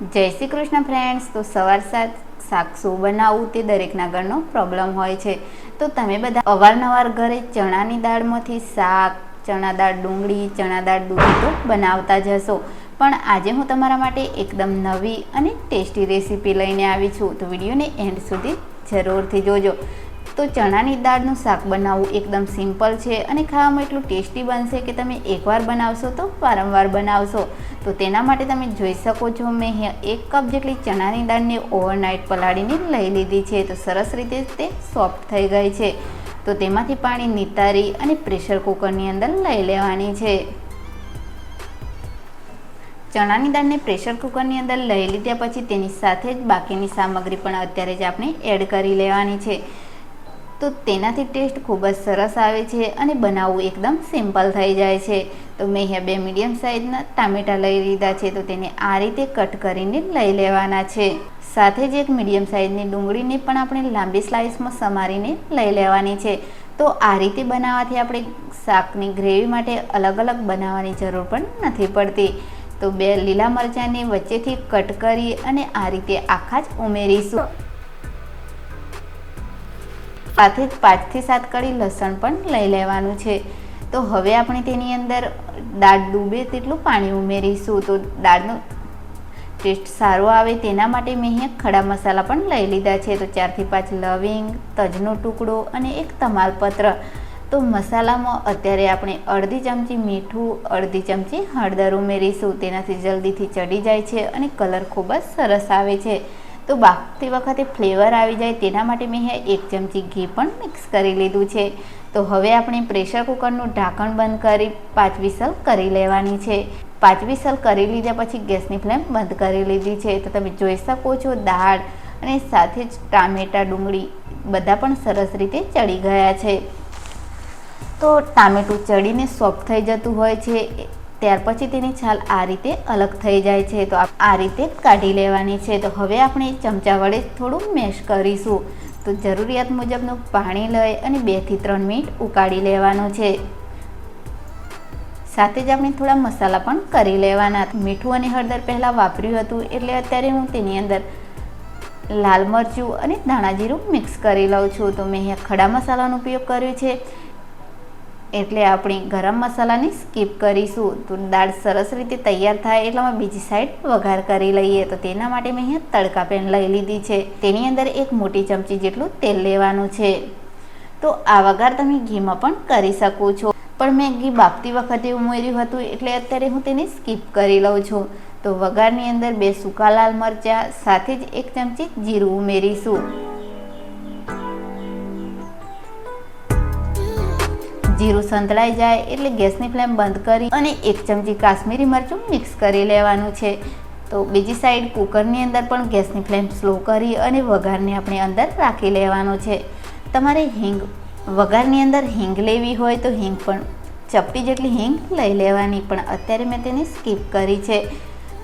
જય શ્રી કૃષ્ણ ફ્રેન્ડ્સ તો સવાર સાત શાક શું બનાવવું તે દરેકના ઘરનો પ્રોબ્લેમ હોય છે. તો તમે બધા અવારનવાર ઘરે ચણાની દાળમાંથી શાક, ચણા દાળ ડુંગળી, ચણા દાળ દૂધી તો બનાવતા જ હશો. પણ આજે હું તમારા માટે એકદમ નવી અને ટેસ્ટી રેસીપી લઈને આવી છું. તો વિડીયોને એન્ડ સુધી જરૂરથી જોજો. તો ચણાની દાળનું શાક બનાવવું એકદમ સિમ્પલ છે અને ખાવામાં એટલું ટેસ્ટી બનશે કે તમે એકવાર બનાવશો તો વારંવાર બનાવશો. તો તેના માટે તમે જોઈ શકો છો, મેં એક કપ જેટલી ચણાની દાળને ઓવરનાઇટ પલાળીને લઈ લીધી છે. તો સરસ રીતે તે સોફ્ટ થઈ ગઈ છે. તો તેમાંથી પાણી નિતારી અને પ્રેશર કુકરની અંદર લઈ લેવાની છે. ચણાની દાળને પ્રેશર કુકરની અંદર લઈ લીધા પછી તેની સાથે જ બાકીની સામગ્રી પણ અત્યારે જ આપણે એડ કરી લેવાની છે. તો તેનાથી ટેસ્ટ ખૂબ જ સરસ આવે છે અને બનાવવું એકદમ સિમ્પલ થઈ જાય છે. તો મેં અહીંયા બે મીડિયમ સાઇઝના ટામેટાં લઈ લીધા છે, તો તેને આ રીતે કટ કરીને લઈ લેવાના છે. સાથે જ એક મીડિયમ સાઇઝની ડુંગળીને પણ આપણે લાંબી સ્લાઇસમાં સમારીને લઈ લેવાની છે. તો આ રીતે બનાવવાથી આપણે શાકની ગ્રેવી માટે અલગ અલગ બનાવવાની જરૂર પણ નથી પડતી. તો બે લીલા મરચાંને વચ્ચેથી કટ કરી અને આ રીતે આખા જ ઉમેરીશું. જ પાંચથી સાત કળી લસણ પણ લઈ લેવાનું છે. તો હવે આપણે તેની અંદર દાળ ડૂબે તેટલું પાણી ઉમેરીશું. તો દાળનો ટેસ્ટ સારો આવે તેના માટે મેં અહીંયા ખડા મસાલા પણ લઈ લીધા છે. તો ચારથી પાંચ લવિંગ, તજનો ટુકડો અને એક તમાલપત્ર. તો મસાલામાં અત્યારે આપણે અડધી ચમચી મીઠું, અડધી ચમચી હળદર ઉમેરીશું. તેનાથી જલ્દીથી ચડી જાય છે અને કલર ખૂબ જ સરસ આવે છે. તો બાફતી વખતે ફ્લેવર આવી જાય તેના માટે મેં એક ચમચી ઘી પણ મિક્સ કરી લીધું છે. તો હવે આપણે પ્રેશર કુકરનું ઢાંકણ બંધ કરી પાંચ વિસલ કરી લેવાની છે. પાંચ વિસલ કરી લીધા પછી ગેસની ફ્લેમ બંધ કરી લીધી છે. તો તમે જોઈ શકો છો દાળ અને સાથે જ ટામેટાં ડુંગળી બધા પણ સરસ રીતે ચડી ગયા છે. તો ટામેટું ચડીને સોફ્ટ થઈ જતું હોય છે. ત્યાર પછી તેની છાલ આ રીતે અલગ થઈ જાય છે. તો આ રીતે કાઢી લેવાની છે. તો હવે આપણે ચમચા વડે થોડું મેશ કરીશું. તો જરૂરિયાત મુજબનું પાણી લઈ અને બેથી ત્રણ મિનિટ ઉકાળી લેવાનું છે. સાથે જ આપણે થોડા મસાલા પણ કરી લેવાના. મીઠું અને હળદર પહેલાં વાપર્યું હતું એટલે અત્યારે હું તેની અંદર લાલ મરચું અને ધાણા જીરું મિક્સ કરી લઉં છું. તો મેં અહીંયા ખડા મસાલાનો ઉપયોગ કર્યો છે. એટલે આપણે ગરમ મસાલાની સ્કીપ કરીશું. તો દાળ સરસ રીતે તૈયાર થાય એટલામાં બીજી સાઈડ વઘાર કરી લઈએ. તો તેના માટે મેં અહીંયા તડકા પેન લઈ લીધી છે. તેની અંદર એક મોટી ચમચી જેટલું તેલ લેવાનું છે. તો આ વઘાર તમે ઘીમાં પણ કરી શકો છો. પણ મેં ઘી બાફતી વખતે ઉમેર્યું હતું એટલે અત્યારે હું તેને સ્કીપ કરી લઉં છું. તો વઘારની અંદર બે સૂકા લાલ મરચાં, સાથે જ એક ચમચી જીરું ઉમેરીશું. જીરું સંતળાઈ જાય એટલે ગેસની ફ્લેમ બંધ કરી અને એક ચમચી કાશ્મીરી મરચું મિક્સ કરી લેવાનું છે. તો બીજી સાઈડ કુકરની અંદર પણ ગેસની ફ્લેમ સ્લો કરી અને વઘારને આપણે અંદર રાખી લેવાનું છે. તમારે હિંગ, વઘારની અંદર હિંગ લેવી હોય તો હિંગ પણ, ચપટી જેટલી હિંગ લઈ લેવાની પણ અત્યારે મેં તેને સ્કીપ કરી છે.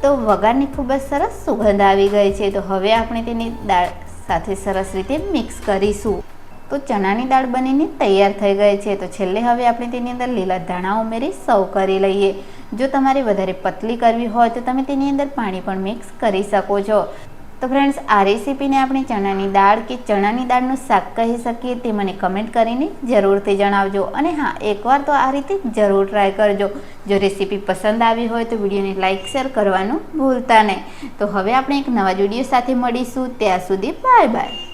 તો વઘારની ખૂબ જ સરસ સુગંધ આવી ગઈ છે. તો હવે આપણે તેની દાળ સાથે સરસ રીતે મિક્સ કરીશું. તો ચણાની દાળ બનીને તૈયાર થઈ ગઈ છે. તો છેલ્લે હવે આપણે તેની અંદર લીલા ધાણા ઉમેરી સર્વ કરી લઈએ. જો તમારે વધારે પતલી કરવી હોય તો તમે તેની અંદર પાણી પણ મિક્સ કરી શકો છો. તો ફ્રેન્ડ્સ આ રેસીપીને આપણે ચણાની દાળ કે ચણાની દાળનું શાક કહી શકીએ તે મને કમેન્ટ કરીને જરૂરથી જણાવજો. અને હા, એકવાર તો આ રીતે જરૂર ટ્રાય કરજો. જો રેસીપી પસંદ આવી હોય તો વિડીયોને લાઇક શેર કરવાનું ભૂલતા નહીં. તો હવે આપણે એક નવા વીડિયો સાથે મળીશું. ત્યાં સુધી બાય બાય